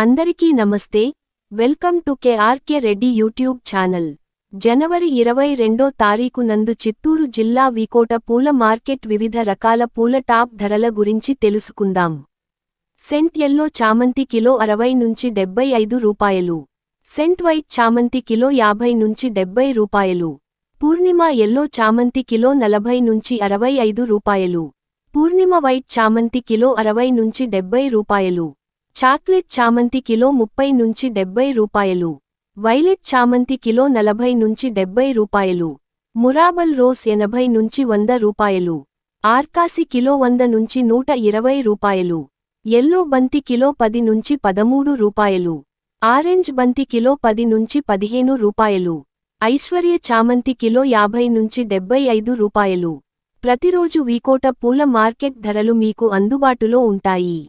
అందరికీ నమస్తే. Welcome to KRK Reddy YouTube channel. జనవరి ఇరవై రెండో తారీఖు నందు చిత్తూరు జిల్లా వీకోట పూల మార్కెట్ వివిధ రకాల పూల టాప్ ధరల గురించి తెలుసుకుందాం. సెంట్ ఎల్లో చామంతి కిలో అరవై నుంచి డెబ్బై ఐదు రూపాయలు. సెంట్ వైట్ చామంతి కిలో యాభై నుంచి డెబ్బై రూపాయలు. పూర్ణిమ ఎల్లో చామంతి కిలో నలభై నుంచి అరవై ఐదు రూపాయలు. పూర్ణిమ వైట్ చామంతి కిలో అరవై నుంచి డెబ్బై రూపాయలు. చాక్లెట్ చామంతి కిలో ముప్పై నుంచి డెబ్బై రూపాయలు. వైలెట్ చామంతి కిలో నలభై నుంచి డెబ్బై రూపాయలు. మురాబల్ రోస్ ఎనభై నుంచి వంద రూపాయలు. ఆర్కాసి కిలో వంద నుంచి నూట ఇరవై రూపాయలు. ఎల్లో బంతి కిలో పది నుంచి పదమూడు రూపాయలు. ఆరెంజ్ బంతి కిలో పది నుంచి పదిహేను రూపాయలు. ఐశ్వర్య చామంతి కిలో యాభై నుంచి డెబ్బై ఐదు రూపాయలు. ప్రతిరోజు వీకోట పూల మార్కెట్ ధరలు మీకు అందుబాటులో ఉంటాయి.